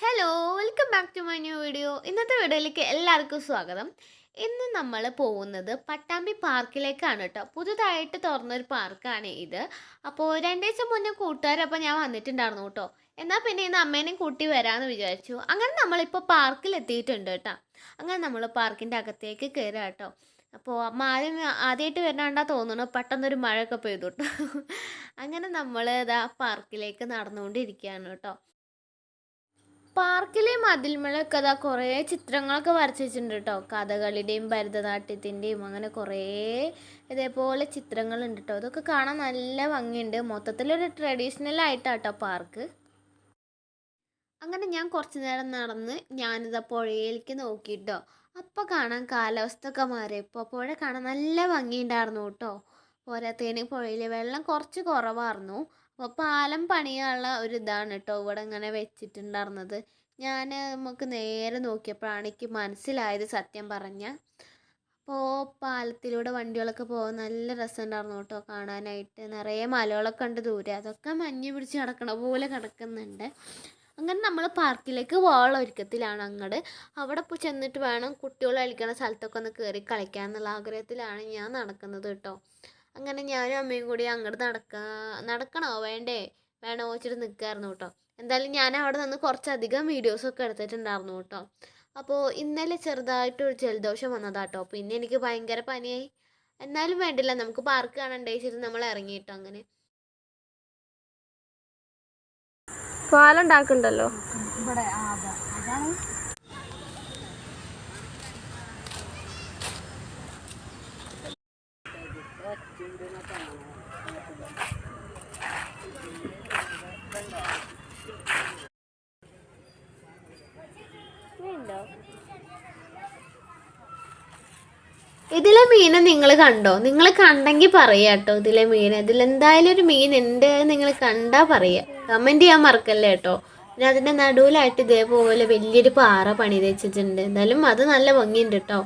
Hello welcome back to my new video ഇന്നത്തെ വീഡിയോയിലേക്ക് എല്ലാവർക്കും സ്വാഗതം. ഇന്ന് നമ്മൾ പോകുന്നത് പട്ടാമ്പി പാർക്കിലേക്കാണ് കേട്ടോ. പുതുതായിട്ട് തുറന്നൊരു പാർക്കാണ് ഇത്. അപ്പോൾ രണ്ടാഴ്ച മുന്നേ കൂട്ടുകാരപ്പോൾ ഞാൻ വന്നിട്ടുണ്ടായിരുന്നു കേട്ടോ. എന്നാൽ പിന്നെ ഇന്ന് അമ്മേനെയും കൂട്ടി വരാമെന്ന് വിചാരിച്ചു. അങ്ങനെ നമ്മളിപ്പോൾ പാർക്കിലെത്തിയിട്ടുണ്ട് കേട്ടോ. അങ്ങനെ നമ്മൾ പാർക്കിന്റെ അകത്തേക്ക് കയറുക കേട്ടോ. അപ്പോൾ അമ്മ ആദ്യം ആദ്യമായിട്ട് വരണണ്ടാ തോന്നുന്നു. പെട്ടെന്നൊരു മഴയൊക്കെ പെയ്തു കേട്ടോ. അങ്ങനെ നമ്മൾ ഇതാ പാർക്കിലേക്ക് നടന്നുകൊണ്ടിരിക്കുകയാണ് കേട്ടോ. പാർക്കിലെ മതിൽമേലൊക്കെ അതാ കുറേ ചിത്രങ്ങളൊക്കെ വരച്ച് വെച്ചിട്ടുണ്ട് കേട്ടോ കഥകളിയുടെയും ഭരതനാട്യത്തിന്റെയും അങ്ങനെ കുറേ ഇതേപോലെ ചിത്രങ്ങളുണ്ട് കേട്ടോ ഇതൊക്കെ കാണാൻ നല്ല ഭംഗിയുണ്ട്. മൊത്തത്തിലൊരു ട്രഡീഷണൽ ആയിട്ടാട്ടോ പാർക്ക്. അങ്ങനെ ഞാൻ കുറച്ച് നേരം നടന്ന് ഞാനിതാ പുഴയിലേക്ക് നോക്കിയിട്ടോ അപ്പോൾ കാണാൻ കാലാവസ്ഥ ഒക്കെ മാറിയപ്പോൾ പുഴ കാണാൻ നല്ല ഭംഗിയുണ്ടായിരുന്നു കേട്ടോ പോരാത്തതിന് പുഴയിലെ വെള്ളം കുറച്ച് കുറവായിരുന്നു. അപ്പോൾ പാലം പണിയാനുള്ള ഒരു ഇതാണ് കേട്ടോ ഇവിടെ ഇങ്ങനെ വെച്ചിട്ടുണ്ടായിരുന്നത്. ഞാൻ നമുക്ക് നേരെ നോക്കിയപ്പോഴാണ് എനിക്ക് മനസ്സിലായത് സത്യം പറഞ്ഞ. അപ്പോൾ പാലത്തിലൂടെ വണ്ടികളൊക്കെ പോകാൻ നല്ല രസമുണ്ടായിരുന്നു കേട്ടോ കാണാനായിട്ട്. നിറയെ മലകളൊക്കെ ഉണ്ട് ദൂരെ. അതൊക്കെ മഞ്ഞ് പിടിച്ച് കിടക്കണ പോലെ കിടക്കുന്നുണ്ട്. അങ്ങനെ നമ്മൾ പാർക്കിലേക്ക് പോകാനുള്ള ഒരുക്കത്തിലാണ് അങ്ങോട്ട് അവിടെ ഇപ്പോൾ ചെന്നിട്ട് വേണം കുട്ടികൾ കളിക്കുന്ന സ്ഥലത്തൊക്കെ ഒന്ന് കയറി കളിക്കാൻ എന്നുള്ള ആഗ്രഹത്തിലാണ് ഞാൻ നടക്കുന്നത് കേട്ടോ. അങ്ങനെ ഞാനും അമ്മയും കൂടി അങ്ങോട്ട് നടക്ക നടക്കണോ? വേണ്ടേ? വേണോ? വെച്ചിട്ട് നിൽക്കായിരുന്നു കേട്ടോ. എന്തായാലും ഞാൻ അവിടെ നിന്ന് കുറച്ചധികം വീഡിയോസൊക്കെ എടുത്തിട്ടുണ്ടായിരുന്നു കേട്ടോ. അപ്പോൾ ഇന്നലെ ചെറുതായിട്ട് ഒരു ജലദോഷം വന്നതാട്ടോ. പിന്നെ എനിക്ക് ഭയങ്കര പനിയായി. എന്നാലും വേണ്ടില്ല നമുക്ക് പാർക്ക് കാണണ്ടേ ശരി നമ്മൾ ഇറങ്ങിയിട്ടോ അങ്ങനെ. പാലം ഉണ്ടാക്കണ്ടല്ലോ ഇതിലെ മീൻ നിങ്ങൾ കണ്ടോ? നിങ്ങൾ കണ്ടെങ്കിൽ പറയാട്ടോ ഇതിലെ മീൻ. ഇതിലെന്തായാലും ഒരു മീൻ ഉണ്ട് നിങ്ങൾ കണ്ടാൽ പറയുക കമന്റ് ചെയ്യാൻ മറക്കല്ലേ കേട്ടോ? പിന്നെ അതിന്റെ നടുവിലായിട്ട് ഇതേപോലെ വലിയൊരു പാറ പണി വെച്ചിട്ടുണ്ട് എന്തായാലും അത് നല്ല ഭംഗിയുണ്ട് കേട്ടോ.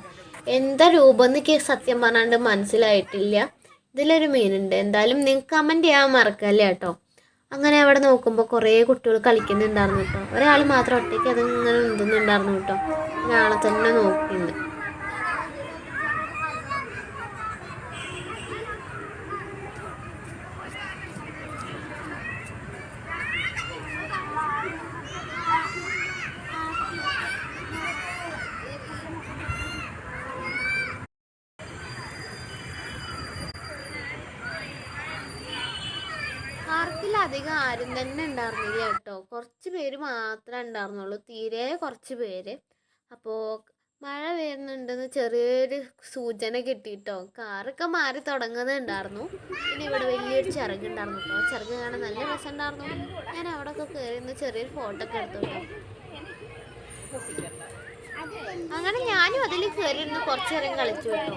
എന്താ രൂപം എന്നൊക്കെ സത്യം പറഞ്ഞാണ്ട് മനസ്സിലായിട്ടില്ല. ഇതിലൊരു മീനുണ്ട്. എന്തായാലും നിങ്ങൾക്ക് കമന്റ് ചെയ്യാൻ മറക്കല്ലേ കേട്ടോ? അങ്ങനെ അവിടെ നോക്കുമ്പോൾ കുറേ കുട്ടികൾ കളിക്കുന്നുണ്ടായിരുന്നു കേട്ടോ. ഒരാൾ മാത്രം ഒറ്റയ്ക്ക് അതിങ്ങനെ ഉന്തുന്നുണ്ടായിരുന്നു കേട്ടോ. ഒരാളെ തന്നെ നോക്കിയിട്ടുണ്ട് പാർക്കിൽ അധികം ആരും തന്നെ ഉണ്ടായിരുന്നില്ല കേട്ടോ. കുറച്ച് പേര് മാത്രമേ ഉണ്ടായിരുന്നുള്ളൂ. തീരെ കുറച്ച് പേര്. അപ്പോൾ മഴ വരുന്നുണ്ടെന്ന് ചെറിയൊരു സൂചന കിട്ടിയിട്ടോ കാറൊക്കെ മാറി തുടങ്ങുന്നുണ്ടായിരുന്നു പിന്നെ ഇവിടെ വലിയൊരു ചിറകുണ്ടായിരുന്നു കേട്ടോ. ചിറക് കാണാൻ നല്ല രസമുണ്ടായിരുന്നു. ഞാൻ അവിടെ ഒക്കെ കയറി നിന്ന് ചെറിയൊരു ഫോട്ടോ ഒക്കെ എടുത്തു അങ്ങനെ ഞാനും അതിൽ കയറി ഇരുന്ന് കുറച്ച് നേരം കളിച്ചു കേട്ടോ.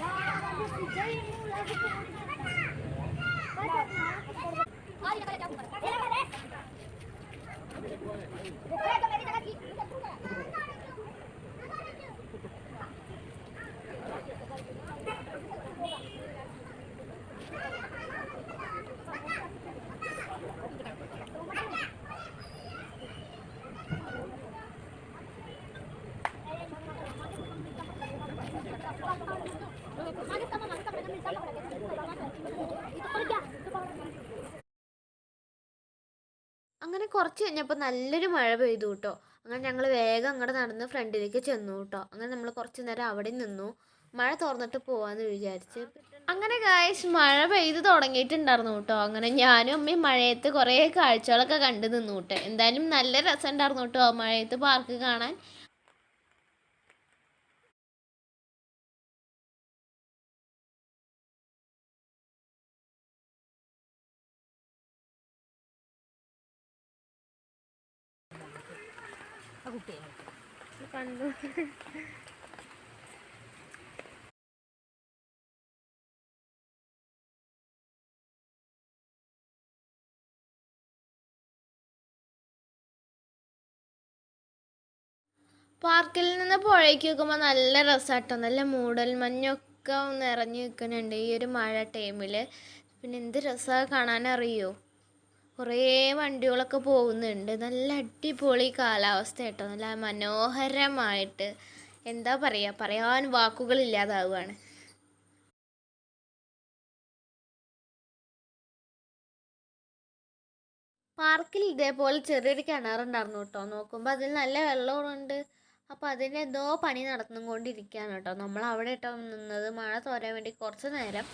है അങ്ങനെ കുറച്ച് കഴിഞ്ഞപ്പോൾ നല്ലൊരു മഴ പെയ്തു കേട്ടോ. അങ്ങനെ ഞങ്ങൾ വേഗം അങ്ങോട്ട് നടന്ന് ഫ്രണ്ടിലേക്ക് ചെന്നു കേട്ടോ. അങ്ങനെ നമ്മൾ കുറച്ച് നേരം അവിടെ നിന്നു. മഴ തുറന്നിട്ട് പോവാന്ന് വിചാരിച്ച്. അങ്ങനെ ഗായസ് മഴ പെയ്ത് തുടങ്ങിയിട്ടുണ്ടായിരുന്നു കേട്ടോ. അങ്ങനെ ഞാനും അമ്മയും മഴയത്ത് കുറേ കാഴ്ചകളൊക്കെ കണ്ടു നിന്നു കേട്ടോ. എന്തായാലും നല്ല രസമുണ്ടായിരുന്നു കേട്ടോ മഴയത്ത് പാർക്ക് കാണാൻ. കണ്ടു പാർക്കിൽ നിന്ന് പുഴയ്ക്ക് നോക്കുമ്പോൾ നല്ല രസമാട്ടോ നല്ല മൂടൽ മഞ്ഞൊക്കെ നിറഞ്ഞു നിൽക്കുന്നുണ്ട് ഈ ഒരു മഴ ടൈമിൽ പിന്നെ എന്ത് രസമാണ് കാണാനറിയോ? കുറേ വണ്ടികളൊക്കെ പോകുന്നുണ്ട്. നല്ല അടിപൊളി കാലാവസ്ഥ കേട്ടോ നല്ല മനോഹരമായിട്ട് എന്താ പറയുക പറയാൻ വാക്കുകളില്ലാതാവുകയാണ് പാർക്കിൽ ഇതേപോലെ ചെറിയൊരു കിണറുണ്ടായിരുന്നു കേട്ടോ. നോക്കുമ്പോൾ അതിൽ നല്ല വെള്ളമുണ്ട് അപ്പോൾ അതിന്റെ എന്തോ പണി നടന്നുകൊണ്ടിരിക്കുകയാണ് കേട്ടോ. നമ്മൾ അവിടെ കേട്ടോ നിന്നത്. മഴ തോരാൻ വേണ്ടി കുറച്ച് നേരം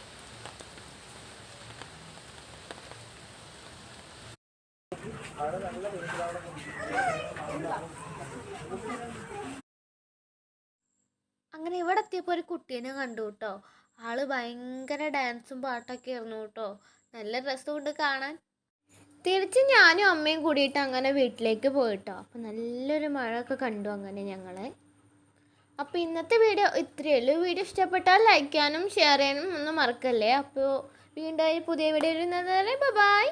അങ്ങനെ ഇവിടെ എത്തിയപ്പോൾ ഒരു കുട്ടീനെ കണ്ടു കേട്ടോ ആൾ ഭയങ്കര ഡാൻസും പാട്ടൊക്കെ ആയിരുന്നു കേട്ടോ നല്ല രസമുണ്ട് കാണാൻ. തിരിച്ച് ഞാനും അമ്മയും കൂടിയിട്ട് അങ്ങനെ വീട്ടിലേക്ക് പോയിട്ടോ അപ്പോൾ നല്ലൊരു മഴയൊക്കെ കണ്ടു അങ്ങനെ ഞങ്ങളെ. അപ്പോൾ ഇന്നത്തെ വീഡിയോ ഇത്രയേ ഉള്ളൂ. വീഡിയോ ഇഷ്ടപ്പെട്ടാൽ ലൈക്ക് ചെയ്യാനും ഷെയർ ചെയ്യാനും ഒന്നും മറക്കല്ലേ? അപ്പോൾ വീണ്ടും പുതിയ വീഡിയോ വരുന്നത് വരെ ബൈ